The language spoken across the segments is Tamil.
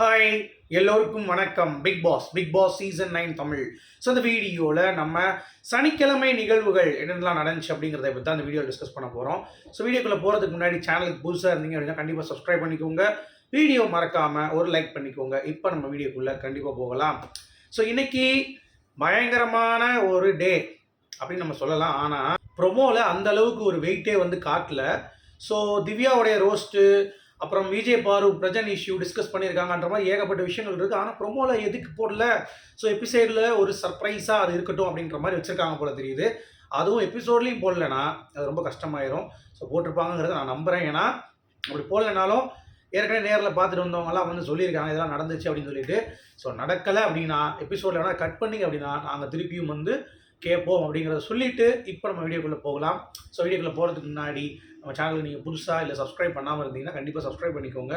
ஹாய் எல்லோருக்கும் வணக்கம். Bigg Boss Bigg Boss season nine Tamil. So இந்த வீடியோவில் நம்ம சனிக்கிழமை நிகழ்வுகள் என்னென்னலாம் நடந்துச்சு அப்படிங்கிறத பற்றி தான் இந்த வீடியோ டிஸ்கஸ் பண்ண போகிறோம் ஸோ வீடியோக்குள்ளே போகிறதுக்கு முன்னாடி சேனலுக்கு புதுசாக இருந்தீங்க அப்படின்னா கண்டிப்பாக சப்ஸ்கிரைப் பண்ணிக்கோங்க. வீடியோ மறக்காமல் ஒரு லைக் பண்ணிக்கோங்க. இப்போ நம்ம வீடியோக்குள்ளே கண்டிப்பாக போகலாம். ஸோ இன்றைக்கி பயங்கரமான ஒரு டே அப்படின்னு நம்ம சொல்லலாம். ஆனால் ப்ரொமோவில் அந்த அளவுக்கு ஒரு வெயிட்டே வந்து காட்டல. ஸோ திவ்யாவுடைய ரோஸ்ட்டு அப்புறம் விஜய் பாரு பிரஜன் இஷ்யூ டிஸ்கஸ் பண்ணியிருக்காங்கன்ற மாதிரி ஏகப்பட்ட விஷயங்கள் இருக்குது ஆனால் ப்ரொமோவில் எதுக்கு போடல? ஸோ எபிசைடில் ஒரு சர்ப்ரைஸாக அது இருக்கட்டும் அப்படின்ற மாதிரி வச்சுருக்காங்க போல தெரியுது. அதுவும் எபிசோட்லேயும் போடலனா அது ரொம்ப கஷ்டமாயிரும். ஸோ போட்டிருப்பாங்கங்கிறத நான் நம்புகிறேன் ஏன்னா அப்படி போடலனாலும் ஏற்கனவே நேரில் பார்த்துட்டு வந்தவங்கலாம் வந்து சொல்லியிருக்காங்க இதெல்லாம் நடந்துச்சு அப்படின்னு சொல்லிட்டு. ஸோ நடக்கலை அப்படின்னா எபிசோடில் வேணால் கட் பண்ணிங்க அப்படின்னா நாங்கள் திருப்பியும் வந்து கேட்போம் அப்படிங்கிறத சொல்லிவிட்டு இப்போ நம்ம வீடியோக்குள்ளே போகலாம். ஸோ வீடியோக்குள்ளே போகிறதுக்கு முன்னாடி நம்ம சேனலுக்கு நீங்கள் புதுசாக இல்லை சப்ஸ்கிரைப் பண்ணாமல் இருந்தீங்கன்னா கண்டிப்பாக சப்ஸ்கிரைப் பண்ணிக்கோங்க.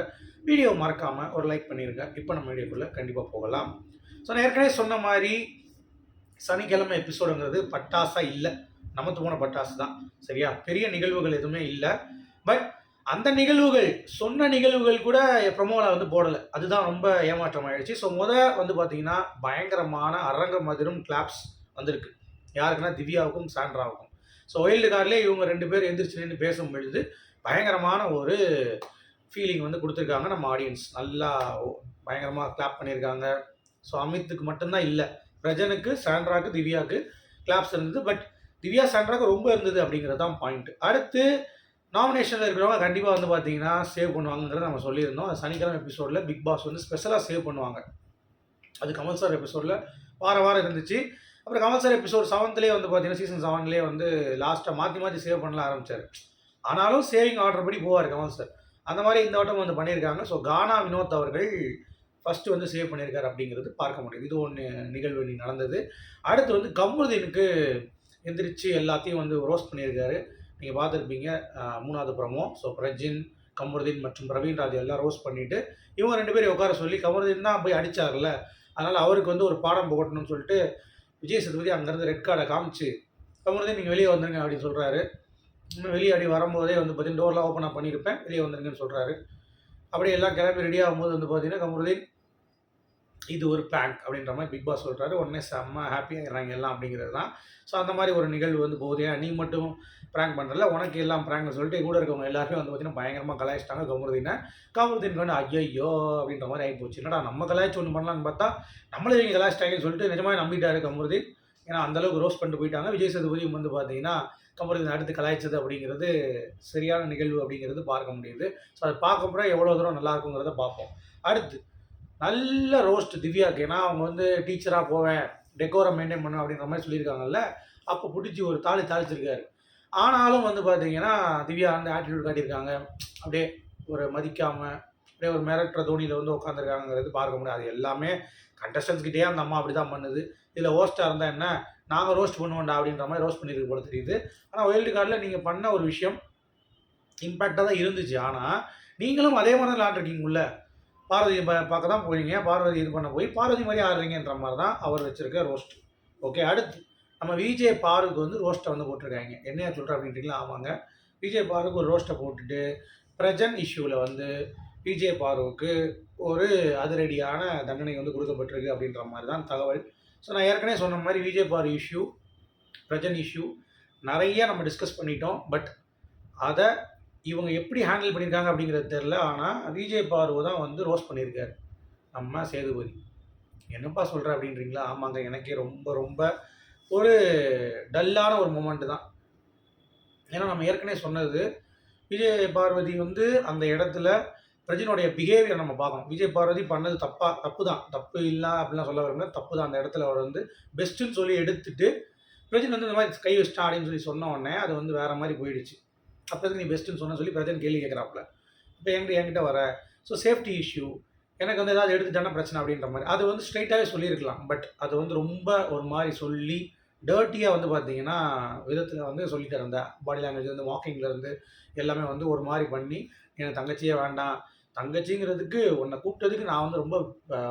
வீடியோ மறக்காமல் ஒரு லைக் பண்ணிடுங்க இப்போ நம்ம வீடியோக்குள்ளே கண்டிப்பாக போகலாம். ஸோ நான் ஏற்கனவே சொன்ன மாதிரி சனிக்கிழமை எபிசோடுங்கிறது பட்டாசாக இல்லை. நமத்து போன பட்டாசு தான். சரியா? பெரிய நிகழ்வுகள் எதுவுமே இல்லை. பட் அந்த நிகழ்வுகள் சொன்ன நிகழ்வுகள் கூட ப்ரொமோவில் வந்து போடலை. அதுதான் ரொம்ப ஏமாற்றம் ஆயிடுச்சு. ஸோ முத வந்து பார்த்தீங்கன்னா பயங்கரமான அரங்க மதிரும் கிளாப்ஸ் வந்திருக்கு. யாருக்குன்னா திவ்யாவுக்கும் சாண்ட்ராவுக்கும். ஸோ ஒயில்டு கார்ட்லேயே இவங்க ரெண்டு பேர் எந்திரிச்சு நின்று பேசும் பொழுது பயங்கரமான ஒரு ஃபீலிங் வந்து கொடுத்துருக்காங்க நம்ம ஆடியன்ஸ் நல்லா பயங்கரமாக கிளாப் பண்ணியிருக்காங்க. ஸோ அமித்துக்கு மட்டும்தான் இல்லை. பிரஜனுக்கு சாண்ட்ராக்கு திவ்யாவுக்கு கிளாப்ஸ் இருந்தது. பட் திவ்யா சாண்ட்ராக்கு ரொம்ப இருந்தது அப்படிங்கிறது தான் பாயிண்ட் அடுத்து நாமினேஷனில் இருக்கிறவங்க கண்டிப்பாக வந்து பார்த்தீங்கன்னா சேவ் பண்ணுவாங்கங்கிறத நம்ம சொல்லியிருந்தோம். அது சனிக்கிழமை எபிசோடில் பிக் பாஸ் வந்து ஸ்பெஷலாக சேவ் பண்ணுவாங்க. அது கமல் சார் எபிசோடில் வார வாரம் இருந்துச்சு. அப்புறம் கமல் சார் எபிசோட் செவன்த்லேயே வந்து பார்த்தீங்கன்னா சீசன் செவன்லேயே வந்து லாஸ்ட்டாக மாற்றி மாற்றி சேவ் பண்ணல ஆரம்பிச்சார். ஆனாலும் சேவிங் ஆர்டர் படி போவார் கமல் சார். அந்த மாதிரி இந்த வட்டம் வந்து பண்ணியிருக்காங்க. ஸோ கானா வினோத் அவர்கள் ஃபஸ்ட்டு வந்து சேவ் பண்ணியிருக்காரு அப்படிங்கிறது பார்க்க முடியும் இது ஒன்று நிகழ்வு இன்னைக்கு நடந்தது. அடுத்து வந்து கமருதீனுக்கு எந்திரிச்சு எல்லாத்தையும் வந்து ரோஸ்ட் பண்ணியிருக்காரு. நீங்கள் பார்த்துருப்பீங்க மூணாவது பிரமோ ஸோ பிரஜின் கமருதீன் மற்றும் பிரவீன் ராஜ் எல்லாம் ரோஸ்ட் பண்ணிவிட்டு இவங்க ரெண்டு பேரும் உட்கார சொல்லி கமருதீன் தான் போய் அடித்தார்ல அதனால் அவருக்கு வந்து ஒரு பாடம் போகட்டணும்னு சொல்லிட்டு விஜய் சதுபதி அங்கேருந்து ரெட் கார்டை காமிச்சு அவங்களே நீங்கள் வெளியே வந்துருங்க அப்படின்னு சொல்கிறாரு இன்னும் வெளியே அடி வரும்போதே வந்து பார்த்தீங்கன்னா டோர்லாம் ஓப்பனாக பண்ணியிருப்பேன் வெளியே வந்துருங்கன்னு சொல்கிறாரு அப்படியே எல்லாம் கிளம்பி ரெடி ஆகும்போது வந்து பார்த்தீங்கன்னா கமருதீன் இது ஒரு பேங்க் அப்படின்ற மாதிரி பிக் பாஸ் சொல்கிறாரு உடனே செம்ம ஹாப்பியாகிறாங்க எல்லாம் அப்படிங்கிறது தான். ஸோ அந்த மாதிரி ஒரு நிகழ்வு வந்து போகுது. நீ மட்டும் ப்ராங்க் பண்ணுறல உனக்கு எல்லாம் ப்ராங்க்னு சொல்லிட்டு கூட இருக்கவங்க எல்லாருமே வந்து பார்த்தீங்கன்னா பயங்கரமாக கலாய்ச்சிட்டாங்க. கமருதீனை. கமருதீன் வந்து ஐயோ அப்படின்ற மாதிரி ஆகி போச்சு என்னடா நம்ம கலாய்ச்சி ஒன்று பண்ணலான்னு பார்த்தா நம்மளே இவங்க கலாய்ச்சிட்டாங்கன்னு சொல்லிட்டு நிஜமாக நம்பிட்டாரு கமருதீன். ஏன்னா அந்தளவுக்கு ரோஸ் பண்ணிட்டு போயிட்டாங்க. விஜய் சேதுபதியும் வந்து பார்த்தீங்கன்னா கமருதீன் அடுத்து கலாய்ச்சது அப்படிங்கிறது சரியான நிகழ்வு அப்படிங்கிறது பார்க்க முடியுது. ஸோ அதை பார்க்கப்போ எவ்வளோ தூரம் நல்லா இருக்குங்கிறத பார்ப்போம். அடுத்து நல்ல ரோஸ்ட் திவ்யாவுக்கு ஏன்னா அவங்க வந்து டீச்சராக போவேன் டெக்கோரம் மெயின்டைன் பண்ணுவேன் அப்படின்ற மாதிரி சொல்லியிருக்காங்கல்ல. அப்போ பிடிச்சி ஒரு தாலி தாளிச்சிருக்காரு. ஆனாலும் வந்து பார்த்தீங்கன்னா திவ்யா வந்து ஆட்டிடியூட் காட்டியிருக்காங்க. அப்படியே ஒரு மதிக்காமல் அப்படியே ஒரு மிரட்டுற தோனியில் வந்து உட்காந்துருக்காங்கிறது பார்க்க முடியாது எல்லாமே கண்டஸ்டன்ஸ்கிட்டே அந்த அம்மா அப்படி தான் பண்ணுது. இதில் ஹோஸ்ட்டாக இருந்தால் என்ன? நாங்கள் ரோஸ்ட் பண்ணுவோண்டா அப்படின்ற மாதிரி ரோஸ்ட் பண்ணியிருக்கு போல தெரியுது. ஆனால் ஒயில்டு கார்டில் நீங்கள் பண்ண ஒரு விஷயம் இம்பேக்டாக தான் இருந்துச்சு. ஆனால் நீங்களும் அதே மாதிரி தான் விளாண்டுருக்கீங்கல்ல. பார்வதி பா- பார்க்க தான் போறீங்க பார்வதி இது பண்ண போய் பார்வதி மாதிரி ஆடுறீங்கன்ற மாதிரி தான் அவர் வச்சுருக்க ரோஸ்ட் ஓகே அடுத்து நம்ம விஜய் பாருக்கு வந்து ரோஸ்ட்டை வந்து போட்டிருக்காங்க. என்னையா சொல்கிற அப்படின்ட்டுங்களா ஆமாங்க. விஜய் பாருக்கு ஒரு ரோஸ்ட்டை போட்டுட்டு பிரஜன் இஷ்யூவில் வந்து விஜய் பாருவுக்கு ஒரு அதிரடியான தண்டனை வந்து கொடுக்கப்பட்டிருக்கு அப்படின்ற மாதிரி தான் தகவல். ஸோ நான் ஏற்கனவே சொன்ன மாதிரி விஜய் பாரு இஷ்யூ பிரஜன் இஷ்யூ நிறைய நம்ம டிஸ்கஸ் பண்ணிட்டோம். பட் அதை இவங்க எப்படி ஹேண்டில் பண்ணியிருக்காங்க அப்படிங்கிறது தெரில ஆனால் விஜய் பார்வ தான் வந்து ரோஸ் பண்ணியிருக்காரு. நம்ம சேதுபதி. என்னப்பா சொல்கிற அப்படின்றீங்களா? ஆமாங்க எனக்கே ரொம்ப ரொம்ப ஒரு டல்லான ஒரு மூமெண்ட்டு தான். ஏன்னா நம்ம ஏற்கனவே சொன்னது விஜய் பார்வதி வந்து அந்த இடத்துல பிரஜினுடைய பிஹேவியர் நம்ம பார்க்கணும். விஜய் பார்வதி பண்ணது தப்பா தப்பு தான். தப்பு இல்லை அப்படிலாம் சொல்ல வரல தப்பு தான். அந்த இடத்துல அவர் வந்து பெஸ்ட்டுன்னு சொல்லி எடுத்துட்டு பிரஜின் வந்து இந்த மாதிரி கை வச்சிட்டான் அப்படின்னு சொல்லி சொன்ன உடனே அது வந்து வேற மாதிரி போயிடுச்சு. அப்போ நீ பெஸ்ட்டுன்னு சொன்ன சொல்லி பிரஜன் கேள்வி கேட்குறாப்புல. இப்போ என்கிட்ட என்கிட்ட வர ஸோ சேஃப்டி இஷ்யூ எனக்கு வந்து ஏதாவது எடுத்துட்டான பிரச்சனை அப்படின்ற மாதிரி. அது வந்து ஸ்ட்ரைட்டாகவே சொல்லியிருக்கலாம். பட் அது வந்து ரொம்ப ஒரு மாதிரி சொல்லி டர்ட்டியாக வந்து பார்த்தீங்கன்னா விதத்தில் வந்து சொல்லிட்டார் அந்த பாடி லாங்குவேஜ் வந்து எல்லாமே வந்து ஒரு மாதிரி பண்ணி எனக்கு தங்கச்சியே வேண்டாம். தங்கச்சிங்கிறதுக்கு உன்னை கூப்பிட்டதுக்கு நான் வந்து ரொம்ப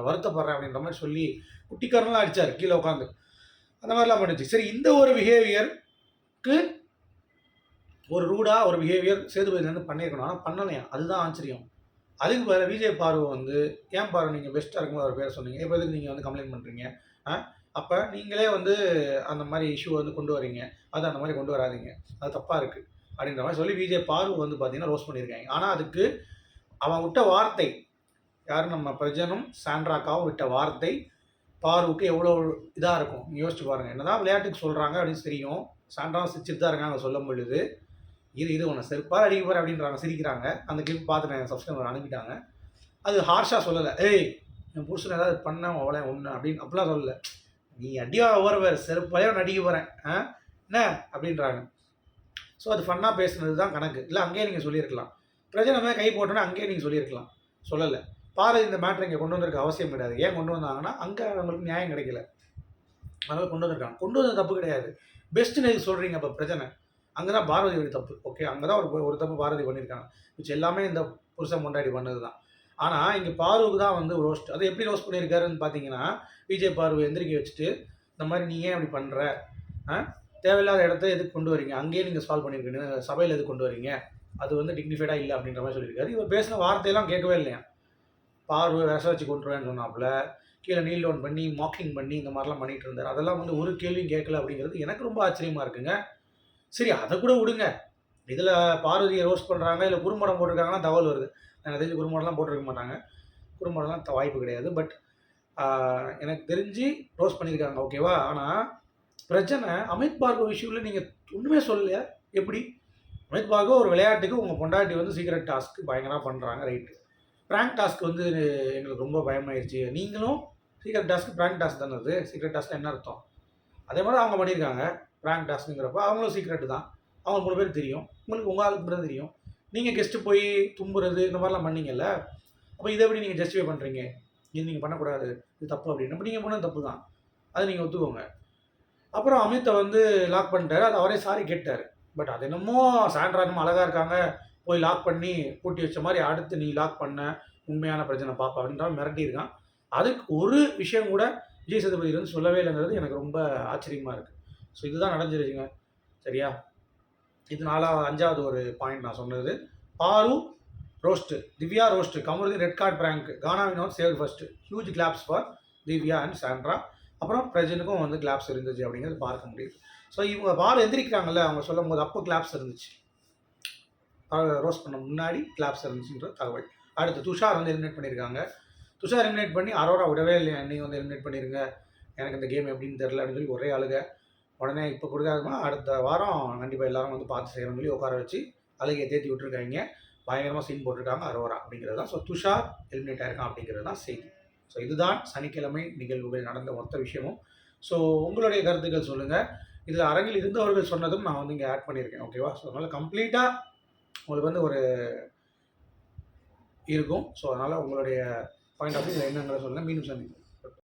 வருத்தப்படுறேன் அப்படின்ற மாதிரி சொல்லி குட்டிக்காரன்லாம் அடித்தார் கீழே உட்காந்து அந்த மாதிரிலாம் பண்ணிச்சு. சரி இந்த ஒரு பிஹேவியருக்கு ஒரு ரூடாக ஒரு பிஹேவியர் சேதுபதியிலேருந்து பண்ணியிருக்கணும். ஆனால் பண்ணலையா? அதுதான் ஆச்சரியம். அதுக்கு பதிலாக விஜய் பார்வை வந்து ஏன் பார்வை? நீங்கள் பெஸ்ட்டாக இருக்கும்போது அவர் பேர் சொன்னீங்க. இப்போ எதுக்கு நீங்கள் வந்து கம்ப்ளைண்ட் பண்ணுறீங்க ஆ? அப்போ நீங்களே வந்து அந்த மாதிரி இஷ்யூ வந்து கொண்டு வரீங்க. அது அந்த மாதிரி கொண்டு வராதீங்க. அது தப்பாக இருக்குது அப்படின்ற மாதிரி சொல்லி விஜய் பார்வை வந்து பார்த்தீங்கன்னா ரோஸ் பண்ணியிருக்காங்க. ஆனால் அதுக்கு அவன் விட்ட வார்த்தை யார்? நம்ம பிரஜனும் சாண்ட்ராக்காவும் விட்ட வார்த்தை பார்வுக்கு எவ்வளோ இதாக இருக்கும்? யோசிச்சு பாருங்கள் என்னதான் விளையாட்டுக்கு சொல்கிறாங்க அப்படின்னு தெரியும். சாண்ட்ராவும் சிரிச்சுட்டு தான் இருக்காங்க சொல்லும் பொழுது. இது இது ஒன்று செருப்பாக அடிக்க போகிற அப்படின்றாங்க சிரிக்கிறாங்க. அந்த கிளிப் பார்த்து நான் சப்ஸ்கிரைபர் அனுப்பிட்டாங்க. அது ஹார்ஷாக சொல்லலை. ஏய் என் புருஷன் ஏதாவது பண்ண அவளை ஒன்று அப்படின்னு அப்படிலாம் சொல்லலை. நீ அடியா ஓரவர் செருப்பாலே ஒன்று அடிக்க போகிறேன் ஆ? என்ன? அப்படின்றாங்க. ஸோ அது ஃபன்னாக பேசுனது தான் கணக்கு. இல்லை அங்கேயே நீங்கள் சொல்லியிருக்கலாம். பிரச்சனை கை போட்டோன்னா அங்கேயே நீங்கள் சொல்லியிருக்கலாம். சொல்லலை. பாரதி இந்த மேட்ரு இங்கே கொண்டு வந்திருக்க அவசியம் கிடையாது. ஏன் கொண்டு வந்தாங்கன்னா அங்கே அவங்களுக்கு நியாயம் கிடைக்கல. அதனால் கொண்டு வந்திருக்காங்க. கொண்டு வந்தது தப்பு கிடையாது. பெஸ்ட்டுன்னு எதுக்கு சொல்கிறீங்க அப்போ பிரச்சனை அங்கே தான் பாரதியோட தப்பு. ஓகே அங்கே தான் ஒரு ஒரு தப்பு பாரதி பண்ணியிருக்காங்க. மிச்சம் எல்லாமே இந்த புருஷன் கொண்டாடி பண்ணது தான் ஆனால் இங்கே பார்வுக்கு தான் வந்து ரோஸ்ட் அது எப்படி ரோஸ்ட் பண்ணியிருக்காருன்னு பார்த்தீங்கன்னா விஜய் பார்வை எந்திரிக்க வச்சுட்டு இந்த மாதிரி நீ ஏன் அப்படி பண்ணுற ஆ? தேவையில்லாத இடத்த எதுக்கு கொண்டு வரீங்க? அங்கேயே நீங்கள் சால்வ் பண்ணியிருக்கீங்க சபையில் எதுக்கு கொண்டு வரீங்க? அது வந்து டிக்னிஃபைடாக இல்லை அப்படின்ற மாதிரி சொல்லியிருக்காரு. இவர் பேசின வார்த்தையெல்லாம் கேட்கவே இல்லையா? பார்வை விச வச்சு கொண்டுருவேன்னு சொன்னாப்புல. கீழே நீல் டவுன் பண்ணி மாக்கிங் பண்ணி இந்த மாதிரிலாம் பண்ணிகிட்டு இருந்தார். அதெல்லாம் வந்து ஒரு கேள்வியும் கேட்கல அப்படிங்கிறது எனக்கு ரொம்ப ஆச்சரியமாக இருக்குங்க. சரி அதை கூட விடுங்க. இதில் பார்வதியை ரோஸ்ட் பண்ணுறாங்க இல்லை குறும்படம் போட்டிருக்காங்கன்னா தகவல் வருது. எனக்கு தெரிஞ்சு குறும்படம்லாம் போட்டிருக்க மாட்டாங்க. குறும்படம்லாம் வாய்ப்பு கிடையாது. பட் எனக்கு தெரிஞ்சு ரோஸ்ட் பண்ணியிருக்காங்க. ஓகேவா ஆனால் பிரச்சனை அமித் பார்கவ் விஷயத்தில் நீங்கள் ஒன்றுமே சொல்லலையா? எப்படி? அமித் பார்கவ் ஒரு விளையாட்டுக்கு உங்கள் பொண்டாட்டி வந்து சீக்ரெட் டாஸ்க் பயங்கரமாக பண்ணுறாங்க ரைட்டு ப்ராங்க் டாஸ்க் வந்து எங்களுக்கு ரொம்ப பயமாயிருச்சு. நீங்களும் சீக்ரெட் டாஸ்க் ப்ராங்க் டாஸ்க் தானே அது? சீக்ரெட் டாஸ்க்கு என்ன அர்த்தம்? அதே மாதிரி அவங்க பண்ணியிருக்காங்க. ரேங்க் டாஸ்க்குங்கிறப்ப அவங்களும் சீக்ரெட்டு தான். அவங்க மூணு பேர் தெரியும். உங்களுக்கு உங்கள் ஆளுக்கு மட்டும் தெரியும். நீங்கள் கெஸ்ட்டு போய் தும்புறது இந்த மாதிரிலாம் பண்ணீங்கல்ல அப்போ இதை எப்படி நீங்கள் ஜஸ்டிஃபை பண்ணுறீங்க இது நீங்கள் பண்ணக்கூடாது. இது தப்பு அப்படின்னு. அப்போ நீங்கள் போனது தப்பு தான். அதை நீங்கள் ஒத்துக்கோங்க. அப்புறம் அமித்தை வந்து லாக் பண்ணிட்டாரு. அது அவரே சாரி கேட்டார். பட் அது என்னமோ சாண்ட்ரா என்னமோ அழகாக இருக்காங்க. போய் லாக் பண்ணி பூட்டி வச்ச மாதிரி அடுத்து நீ லாக் பண்ண உண்மையான பிரச்சனை பாப்பா அப்படின்ற மிரட்டியிருக்கான் அதுக்கு ஒரு விஷயம் கூட விஜய் சதுபதி வந்து சொல்லவே இல்லைங்கிறது எனக்கு ரொம்ப ஆச்சரியமாக இருக்குது ஸோ இதுதான் நடந்துருச்சுங்க. சரியா? இது நாலாவது அஞ்சாவது ஒரு பாயிண்ட் நான் சொன்னது. Paaru roast Divya roast Kamaruthi red card prank Gana Vinoth save first huge claps for Divya and Sandra. அப்புறம் பிரஜனுக்கும் வந்து கிளாப்ஸ் இருந்துச்சு அப்படிங்கிறது பார்க்க முடியுது. ஸோ இவங்க பால் எந்திரிக்கிறாங்கல்ல அவங்க சொல்லும் போது அப்போ கிளாப்ஸ் இருந்துச்சு. ரோஸ்ட் பண்ண முன்னாடி கிளாப்ஸ் இருந்துச்சுன்ற தகவல். அடுத்து துஷார் வந்து எலிமினேட் பண்ணியிருக்காங்க துஷார் எலிமினேட் பண்ணி அரோரா விடவே இல்லையா? நீ வந்து எலிமினேட் பண்ணிருங்க. எனக்கு இந்த கேம் எப்படின்னு தெரில அப்படின்னு சொல்லி ஒரே ஆளுக. உடனே இப்போ கொடுக்காதுமா அடுத்த வாரம் கண்டிப்பாக எல்லாரும் வந்து பார்த்து செய்யணும்னு சொல்லி உட்கார வச்சு அழகிய தேத்தி விட்டுருக்காங்க. பயங்கரமாக சீன் போட்டிருக்காங்க அரோரா அப்படிங்கிறது தான். ஸோ துஷார் எலிமினேட் ஆயிருக்கான் அப்படிங்கிறது தான் செய்தி. ஸோ இதுதான் சனிக்கிழமை நிகழ்வுகள் நடந்த மொத்த விஷயமும். ஸோ உங்களுடைய கருத்துக்கள் சொல்லுங்கள் இதில் அரங்கில் இருந்தவர்கள் சொன்னதும் நான் வந்து இங்கே ஆட் பண்ணியிருக்கேன். ஓகேவா ஸோ அதனால் கம்ப்ளீட்டாக உங்களுக்கு வந்து ஒரு இருக்கும். ஸோ அதனால் உங்களுடைய பாயிண்ட் ஆஃப் வியூ என்னங்கிற சொல்லுங்கள் மீண்டும் சந்திப்போம்.